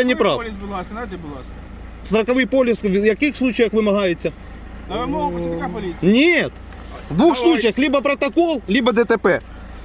Я не прав. Поліс, будь ласка, дайте, будь ласка. Страховий поліс в яких случаях вимагається? На вимогу працівника поліції. Ні. В двох Давай. случаях либо протокол, либо ДТП.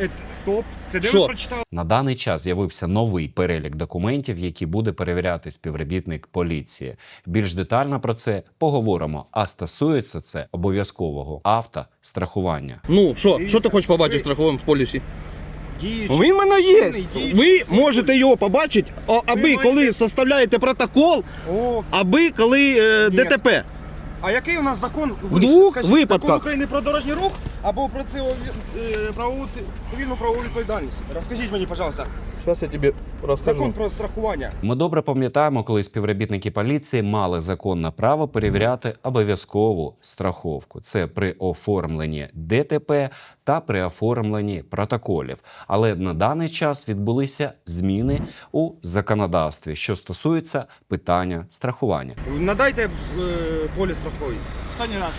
Е, Стоп, це де Що? ви прочитали? На даний час з'явився новий перелік документів, які буде перевіряти співробітник поліції. Більш детально про це поговоримо. А стосується це обов'язкового автострахування. Ну, що, що ти хочеш побачити в страховому полісі? Діючий. Він в мене є. Діючий. Ви можете його побачити, а- аби маєте- коли составляєте протокол, О, аби коли е, Ні. ДТП. а який у нас закон? В двох випадках. Закон України про дорожній рух або про е, правову ци- цивільну правову відповідальність? Розкажіть мені, пожалуйста, Зараз я тобі розкажу. закон про страхування. Ми добре пам'ятаємо, коли співробітники поліції мали законне право перевіряти обов'язкову страховку. Це при оформленні ДТП та при оформленні протоколів. Але на даний час відбулися зміни у законодавстві, що стосується питання страхування. Надайте е, поліс страховий. Останній раз.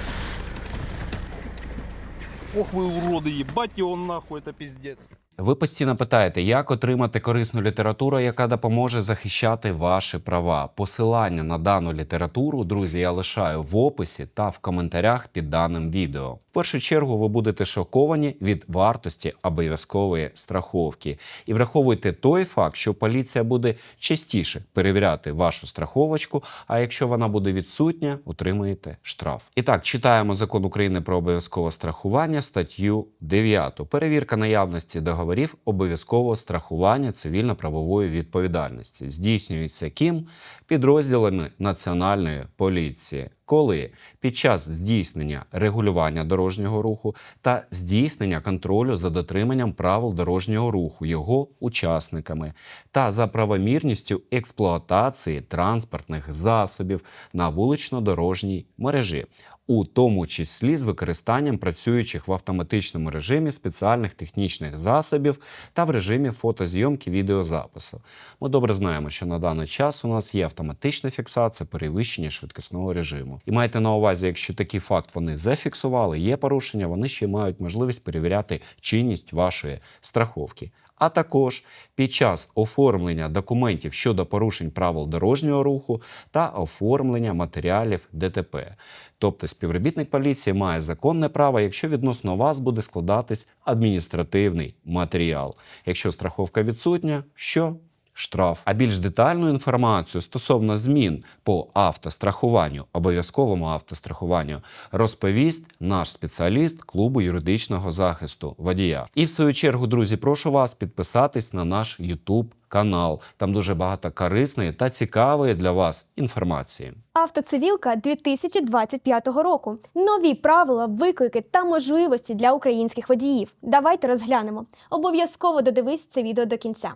Ох ви уроди, їбать його нахуй, це піздець. Ви постійно питаєте, як отримати корисну літературу, яка допоможе захищати ваші права. Посилання на дану літературу, друзі, я лишаю в описі та в коментарях під даним відео. В першу чергу ви будете шоковані від вартості обов'язкової страховки. І враховуйте той факт, що поліція буде частіше перевіряти вашу страховочку, а якщо вона буде відсутня, отримаєте штраф. І так, читаємо закон України про обов'язкове страхування, статтю 9. Перевірка наявності договорів обов'язкового страхування цивільно-правової відповідальності здійснюється ким підрозділами Національної поліції. Коли під час здійснення регулювання дорожнього руху та здійснення контролю за дотриманням правил дорожнього руху його учасниками та за правомірністю експлуатації транспортних засобів на вулично-дорожній мережі, у тому числі з використанням працюючих в автоматичному режимі спеціальних технічних засобів та в режимі фотозйомки відеозапису. Ми добре знаємо, що на даний час у нас є автоматична фіксація перевищення швидкісного режиму. І майте на увазі, якщо такий факт вони зафіксували, є порушення, вони ще мають можливість перевіряти чинність вашої страховки. А також під час оформлення документів щодо порушень правил дорожнього руху та оформлення матеріалів ДТП. Тобто співробітник поліції має законне право, якщо відносно вас буде складатись адміністративний матеріал. Якщо страховка відсутня, що? Штраф. А більш детальну інформацію стосовно змін по автострахуванню, обов'язковому автострахуванню, розповість наш спеціаліст клубу юридичного захисту водія. І в свою чергу, друзі, прошу вас підписатись на наш YouTube канал. Там дуже багато корисної та цікавої для вас інформації. Автоцивілка 2025 року. Нові правила, виклики та можливості для українських водіїв. Давайте розглянемо. Обов'язково додивись це відео до кінця.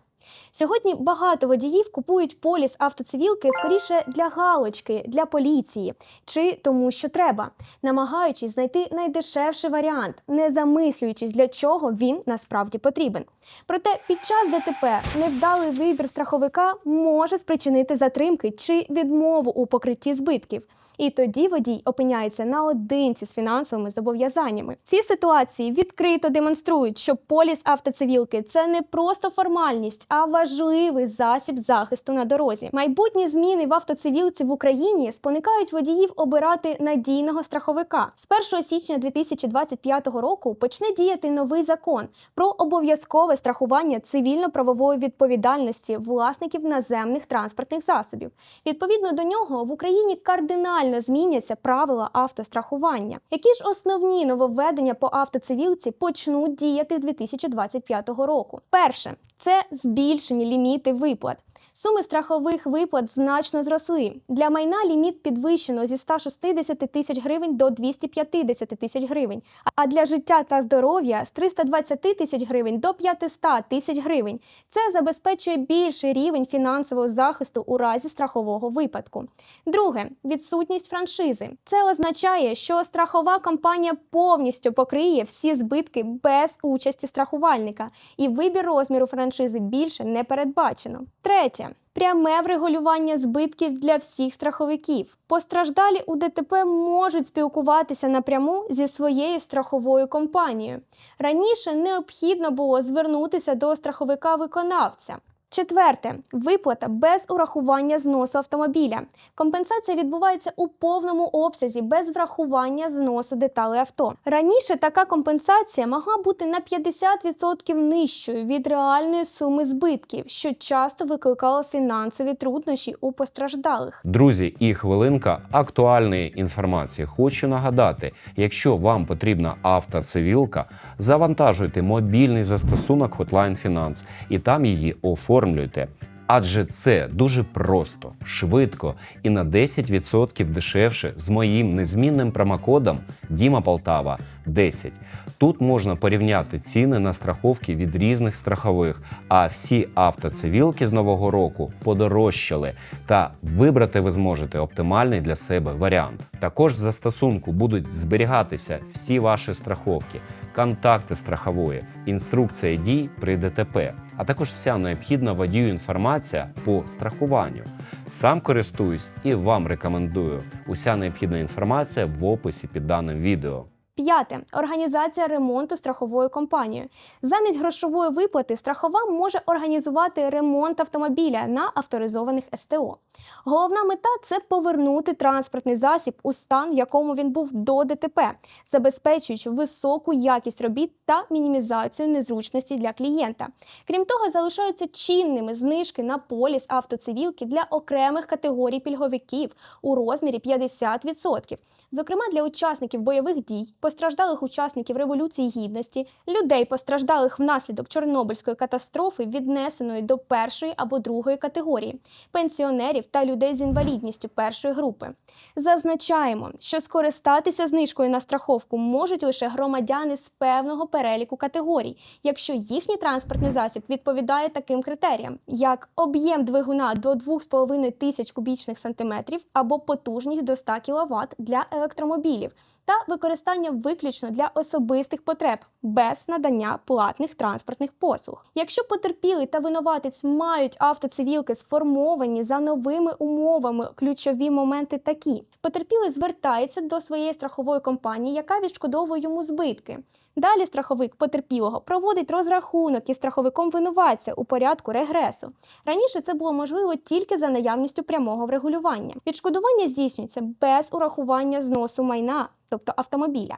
Сьогодні багато водіїв купують поліс автоцивілки скоріше для галочки, для поліції чи тому, що треба, намагаючись знайти найдешевший варіант, не замислюючись, для чого він насправді потрібен. Проте під час ДТП невдалий вибір страховика може спричинити затримки чи відмову у покритті збитків. І тоді водій опиняється наодинці з фінансовими зобов'язаннями. Ці ситуації відкрито демонструють, що поліс автоцивілки це не просто формальність, а важливий засіб захисту на дорозі. Майбутні зміни в автоцивілці в Україні спонукають водіїв обирати надійного страховика. З 1 січня 2025 року почне діяти новий закон про обов'язкове страхування цивільно-правової відповідальності власників наземних транспортних засобів. Відповідно до нього в Україні кардинально зміняться правила автострахування. Які ж основні нововведення по автоцивілці почнуть діяти з 2025 року? Перше це збільшені ліміти виплат. Суми страхових виплат значно зросли. Для майна ліміт підвищено зі 160 тисяч гривень до 250 тисяч гривень, а для життя та здоров'я з 320 тисяч гривень до 500 тисяч гривень. Це забезпечує більший рівень фінансового захисту у разі страхового випадку. Друге відсутність франшизи. Це означає, що страхова компанія повністю покриє всі збитки без участі страхувальника, і вибір розміру франшизи більше не передбачено. Третє. Пряме врегулювання збитків для всіх страховиків. Постраждалі у ДТП можуть спілкуватися напряму зі своєю страховою компанією. Раніше необхідно було звернутися до страховика-виконавця. Четверте виплата без урахування зносу автомобіля. Компенсація відбувається у повному обсязі без врахування зносу деталей авто. Раніше така компенсація могла бути на 50% нижчою від реальної суми збитків, що часто викликало фінансові труднощі у постраждалих. Друзі, і хвилинка актуальної інформації. Хочу нагадати, якщо вам потрібна автоцивілка, завантажуйте мобільний застосунок Hotline Finance і там її оформлюйте. Адже це дуже просто, швидко і на 10% дешевше з моїм незмінним промокодом Діма Полтава 10. Тут можна порівняти ціни на страховки від різних страхових, а всі автоцивілки з нового року подорожчали. Та вибрати ви зможете оптимальний для себе варіант. Також в застосунку будуть зберігатися всі ваші страховки, контакти страхової, інструкція дій при ДТП, а також вся необхідна водію інформація по страхуванню. Сам користуюсь і вам рекомендую. Уся необхідна інформація в описі під даним відео. П'яте організація ремонту страховою компанією. Замість грошової виплати страхова може організувати ремонт автомобіля на авторизованих СТО. Головна мета це повернути транспортний засіб у стан, в якому він був до ДТП, забезпечуючи високу якість робіт та мінімізацію незручності для клієнта. Крім того, залишаються чинними знижки на поліс автоцивілки для окремих категорій пільговиків у розмірі 50%, зокрема для учасників бойових дій, постраждалих учасників Революції Гідності, людей, постраждалих внаслідок Чорнобильської катастрофи, віднесеної до першої або другої категорії, пенсіонерів та людей з інвалідністю першої групи. Зазначаємо, що скористатися знижкою на страховку можуть лише громадяни з певного переліку категорій, якщо їхній транспортний засіб відповідає таким критеріям, як об'єм двигуна до 2,5 тисяч кубічних сантиметрів або потужність до 100 кВт для електромобілів та використання виключно для особистих потреб без надання платних транспортних послуг. Якщо потерпілий та винуватець мають автоцивілки сформовані за новими умовами, ключові моменти такі: потерпілий звертається до своєї страхової компанії, яка відшкодовує йому збитки. Далі страховик потерпілого проводить розрахунок із страховиком винуватця у порядку регресу. Раніше це було можливо тільки за наявністю прямого врегулювання. Відшкодування здійснюється без урахування зносу майна, тобто автомобіля,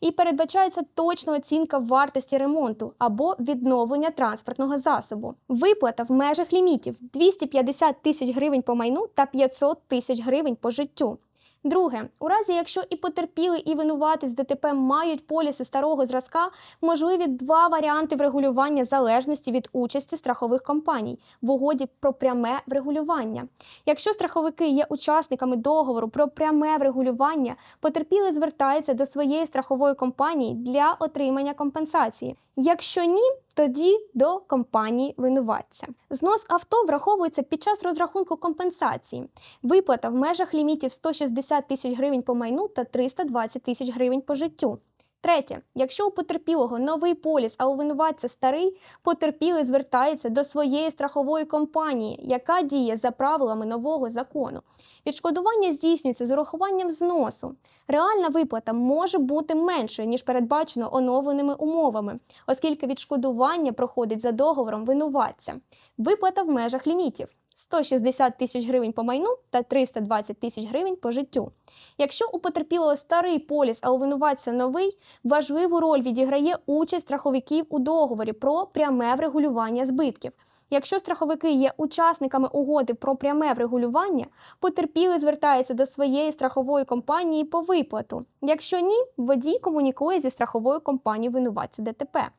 і передбачається точна оцінка вартості ремонту або відновлення транспортного засобу. Виплата в межах лімітів 250 тисяч гривень по майну та 500 тисяч гривень по життю. Друге, у разі, якщо і потерпілий, і винуватець ДТП мають поліси старого зразка, можливі два варіанти врегулювання залежності від участі страхових компаній в угоді про пряме врегулювання. Якщо страховики є учасниками договору про пряме врегулювання, потерпілий звертається до своєї страхової компанії для отримання компенсації. Якщо ні, тоді до компанії винуватця. Знос авто враховується під час розрахунку компенсації. Виплата в межах лімітів 160 тисяч гривень по майну та 320 тисяч гривень по життю. Третє, якщо у потерпілого новий поліс, а у винуватця старий, потерпілий звертається до своєї страхової компанії, яка діє за правилами нового закону. Відшкодування здійснюється з урахуванням зносу. Реальна виплата може бути меншою, ніж передбачено оновленими умовами, оскільки відшкодування проходить за договором винуватця. Виплата в межах лімітів. 160 тисяч гривень по майну та 320 тисяч гривень по життю. Якщо у потерпілого старий поліс, а у винуватця новий, важливу роль відіграє участь страховиків у договорі про пряме врегулювання збитків. Якщо страховики є учасниками угоди про пряме врегулювання, потерпілий звертається до своєї страхової компанії по виплату. Якщо ні, водій комунікує зі страховою компанією винуватця ДТП.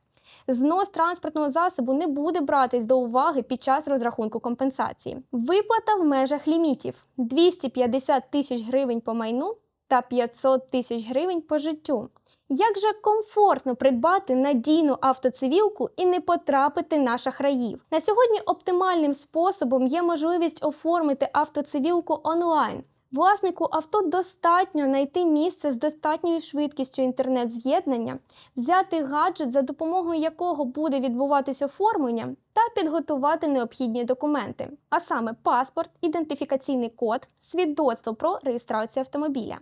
Знос транспортного засобу не буде братись до уваги під час розрахунку компенсації. Виплата в межах лімітів 250 тисяч гривень по майну та 500 тисяч гривень по життю. Як же комфортно придбати надійну автоцивілку і не потрапити на шахраїв? На сьогодні оптимальним способом є можливість оформити автоцивілку онлайн. Власнику авто достатньо знайти місце з достатньою швидкістю інтернет-з'єднання, взяти гаджет, за допомогою якого буде відбуватись оформлення, та підготувати необхідні документи, а саме паспорт, ідентифікаційний код, свідоцтво про реєстрацію автомобіля.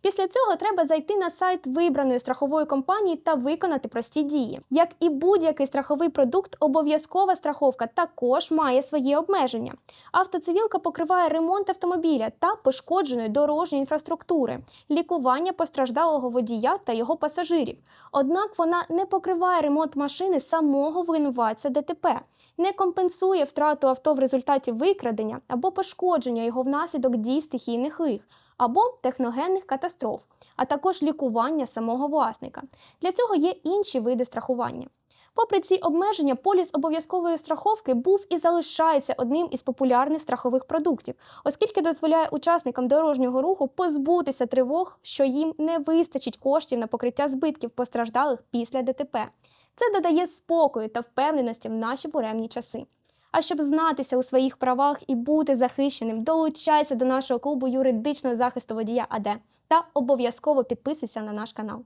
Після цього треба зайти на сайт вибраної страхової компанії та виконати прості дії. Як і будь-який страховий продукт, обов'язкова страховка також має свої обмеження. Автоцивілка покриває ремонт автомобіля та пошкодженої дорожньої інфраструктури, лікування постраждалого водія та його пасажирів. Однак вона не покриває ремонт машини самого винуватця ДТП, не компенсує втрату авто в результаті викрадення або пошкодження його внаслідок дій стихійних лих або техногенних катастроф, а також лікування самого власника. Для цього є інші види страхування. Попри ці обмеження, поліс обов'язкової страховки був і залишається одним із популярних страхових продуктів, оскільки дозволяє учасникам дорожнього руху позбутися тривог, що їм не вистачить коштів на покриття збитків постраждалих після ДТП. Це додає спокою та впевненості в наші буремні часи. А щоб знатися у своїх правах і бути захищеним, долучайся до нашого клубу юридичного захисту водія АД та обов'язково підписуйся на наш канал.